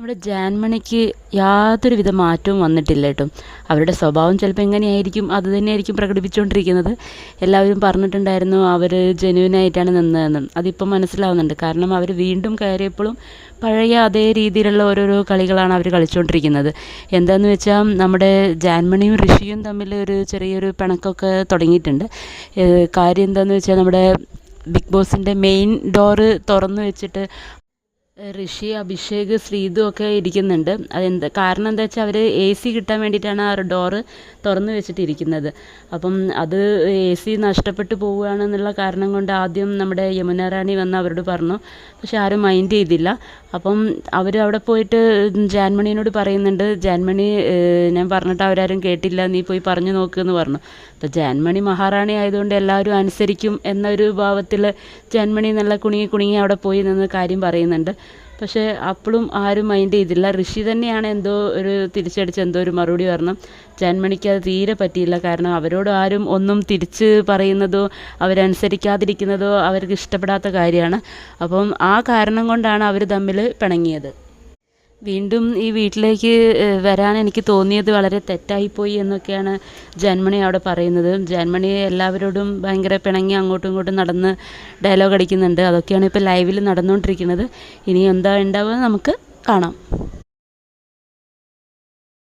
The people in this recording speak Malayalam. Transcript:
നമ്മുടെ ജാൻമണിക്ക് യാതൊരുവിധ മാറ്റവും വന്നിട്ടില്ല കേട്ടോ. അവരുടെ സ്വഭാവം ചിലപ്പോൾ എങ്ങനെയായിരിക്കും അത് തന്നെയായിരിക്കും പ്രകടിപ്പിച്ചുകൊണ്ടിരിക്കുന്നത്. എല്ലാവരും പറഞ്ഞിട്ടുണ്ടായിരുന്നു അവർ ജെനുവിനായിട്ടാണ് നിന്നതെന്ന്. അതിപ്പം മനസ്സിലാവുന്നുണ്ട്. കാരണം അവർ വീണ്ടും കയറിയപ്പോഴും പഴയ അതേ രീതിയിലുള്ള ഓരോരോ കളികളാണ് അവർ കളിച്ചുകൊണ്ടിരിക്കുന്നത്. എന്താന്ന് വെച്ചാൽ നമ്മുടെ ജാൻമണിയും ഋഷിയും തമ്മിൽ ഒരു ചെറിയൊരു പിണക്കൊക്കെ തുടങ്ങിയിട്ടുണ്ട്. കാര്യം എന്താണെന്ന് വെച്ചാൽ നമ്മുടെ ബിഗ് ബോസിന്റെ മെയിൻ ഡോറ് തുറന്നു വെച്ചിട്ട് ഋഷി അഭിഷേക് ശ്രീതു ഒക്കെ ഇരിക്കുന്നുണ്ട്. അതെന്ത് കാരണം എന്താ വെച്ചാൽ അവർ എ സി കിട്ടാൻ വേണ്ടിയിട്ടാണ് ആ ഡോറ് തുറന്നു വെച്ചിട്ടിരിക്കുന്നത്. അപ്പം അത് എ സി നഷ്ടപ്പെട്ടു പോവുകയാണെന്നുള്ള കാരണം കൊണ്ട് ആദ്യം നമ്മുടെ യമുന റാണി വന്ന് അവരോട് പറഞ്ഞു. പക്ഷെ ആരും മൈൻഡ് ചെയ്തില്ല. അപ്പം അവർ അവിടെ പോയിട്ട് ജാൻമണിയോട് പറയുന്നുണ്ട് ജാൻമണി ഞാൻ പറഞ്ഞിട്ട് അവരാരും കേട്ടില്ല നീ പോയി പറഞ്ഞു നോക്ക് എന്ന് പറഞ്ഞു. അപ്പം ജാൻമണി മഹാറാണി ആയതുകൊണ്ട് എല്ലാവരും അനുസരിക്കും എന്നൊരു ഭാവത്തിൽ ജാൻമണി നല്ല കുണുങ്ങി കുണുങ്ങി അവിടെ പോയി നിന്ന് കാര്യം പറയുന്നുണ്ട്. പക്ഷേ അപ്പോഴും ആരും മൈൻഡ് ചെയ്തില്ല. ഋഷി തന്നെയാണ് എന്തോ ഒരു തിരിച്ചടിച്ച് എന്തോ ഒരു മറുപടി പറഞ്ഞു ജാൻമണിക്ക് അത് തീരെ പറ്റിയില്ല. കാരണം അവരോട് ആരും ഒന്നും തിരിച്ച് പറയുന്നതോ അവരനുസരിക്കാതിരിക്കുന്നതോ അവർക്ക് ഇഷ്ടപ്പെടാത്ത കാര്യമാണ്. അപ്പം ആ കാരണം കൊണ്ടാണ് അവർ തമ്മിൽ പിണങ്ങിയത്. വീണ്ടും ഈ വീട്ടിലേക്ക് വരാൻ എനിക്ക് തോന്നിയത് വളരെ തെറ്റായിപ്പോയി എന്നൊക്കെയാണ് ജന്മണി അവിടെ പറയുന്നത്. ജന്മണി എല്ലാവരോടും ഭയങ്കര പിണങ്ങി അങ്ങോട്ടും ഇങ്ങോട്ടും നടന്ന് ഡയലോഗ് അടിക്കുന്നുണ്ട്. അതൊക്കെയാണ് ഇപ്പോൾ ലൈവിൽ നടന്നുകൊണ്ടിരിക്കുന്നത് ഇനി എന്താ ഉണ്ടാവുക നമുക്ക് കാണാം.